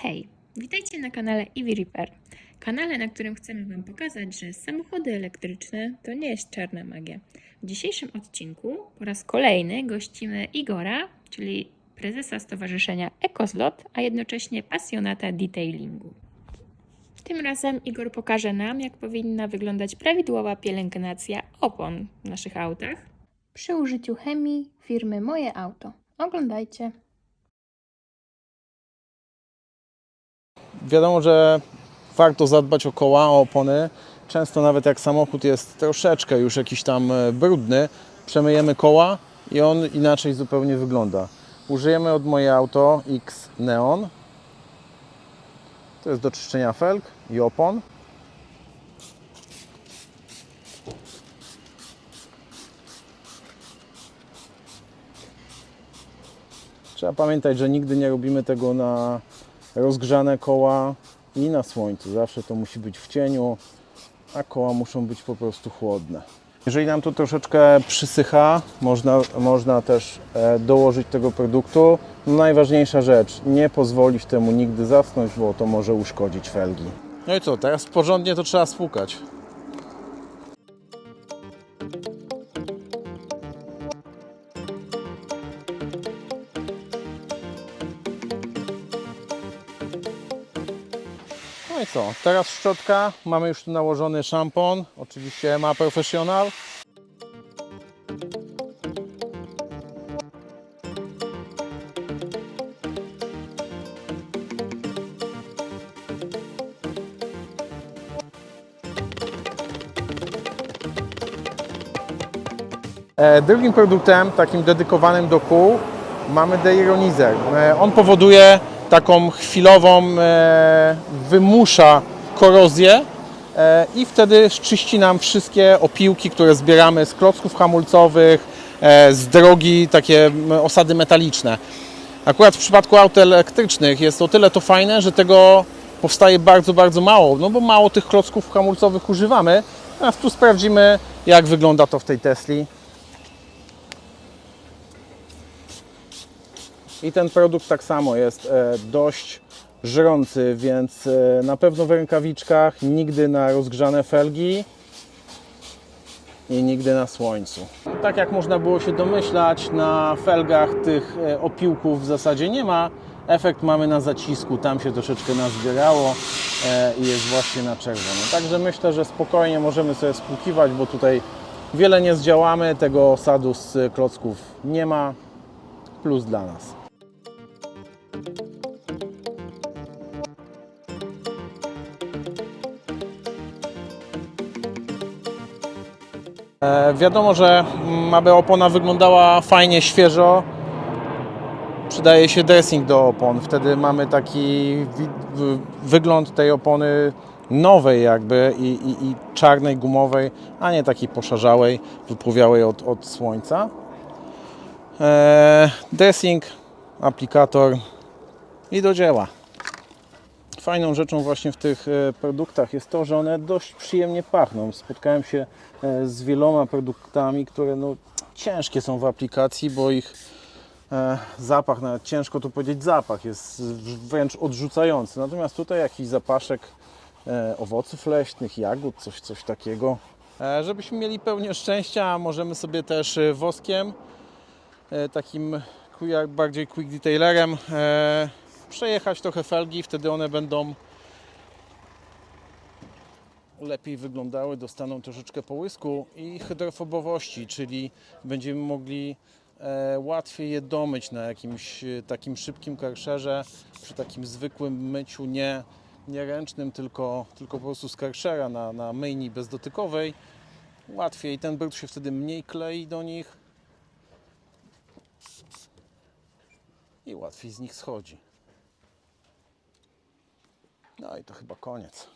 Hej, witajcie na kanale Repair. Kanale, na którym chcemy Wam pokazać, że samochody elektryczne to nie jest czarna magia. W dzisiejszym odcinku po raz kolejny gościmy Igora, czyli prezesa Stowarzyszenia EcoSlot, a jednocześnie pasjonata detailingu. Tym razem Igor pokaże nam, jak powinna wyglądać prawidłowa pielęgnacja opon w naszych autach przy użyciu chemii firmy Moje Auto. Oglądajcie. Wiadomo, że warto zadbać o koła, o opony. Często nawet jak samochód jest troszeczkę już jakiś tam e, brudny, przemyjemy koła i on inaczej zupełnie wygląda. Użyjemy od moje auto X Neon. To jest do czyszczenia felg i opon. Trzeba pamiętać, że nigdy nie robimy tego na rozgrzane koła i na słońcu. Zawsze to musi być w cieniu, a koła muszą być po prostu chłodne. Jeżeli nam to troszeczkę przysycha, można, można też e, dołożyć tego produktu. No najważniejsza rzecz, nie pozwolić temu nigdy zasnąć, bo to może uszkodzić felgi. No i co, teraz porządnie to trzeba spłukać. I co? Teraz szczotka. Mamy już tu nałożony szampon. Oczywiście ma profesjonal. E, Drugim produktem, takim dedykowanym do kół, mamy deironizer. E, On powoduje taką chwilową, e, wymusza korozję e, i wtedy czyści nam wszystkie opiłki, które zbieramy z klocków hamulcowych, e, z drogi, takie osady metaliczne. Akurat w przypadku aut elektrycznych jest o tyle to fajne, że tego powstaje bardzo, bardzo mało, no bo mało tych klocków hamulcowych używamy. A tu sprawdzimy, jak wygląda to w tej Tesli. I ten produkt tak samo jest e, dość żrący, więc e, na pewno w rękawiczkach, nigdy na rozgrzane felgi i nigdy na słońcu. Tak jak można było się domyślać, na felgach tych e, opiłków w zasadzie nie ma. Efekt mamy na zacisku, tam się troszeczkę nazbierało i jest właśnie na czerwono. Także myślę, że spokojnie możemy sobie spłukiwać, bo tutaj wiele nie zdziałamy, tego osadu z klocków nie ma. Plus dla nas. Wiadomo, że mm, aby opona wyglądała fajnie, świeżo, przydaje się dressing do opon. Wtedy mamy taki wygląd tej opony nowej jakby i, i, i czarnej, gumowej, a nie takiej poszarzałej, wypłowiałej od, od słońca. E, dressing, aplikator i do dzieła. Fajną rzeczą właśnie w tych e, produktach jest to, że one dość przyjemnie pachną. Spotkałem się e, z wieloma produktami, które no, ciężkie są w aplikacji, bo ich e, zapach, nawet ciężko to powiedzieć zapach, jest wręcz odrzucający. Natomiast tutaj jakiś zapaszek owoców leśnych, jagód, coś, coś takiego. Żebyśmy mieli pełnię szczęścia, możemy sobie też woskiem, takim bardziej quick detailerem, przejechać trochę felgi, wtedy one będą lepiej wyglądały, dostaną troszeczkę połysku i hydrofobowości, czyli będziemy mogli e, łatwiej je domyć na jakimś e, takim szybkim karszerze, przy takim zwykłym myciu, nie, nie ręcznym, tylko, tylko po prostu z karszera na, na myjni bezdotykowej. Łatwiej, ten brud się wtedy mniej klei do nich i łatwiej z nich schodzi. No i to chyba koniec.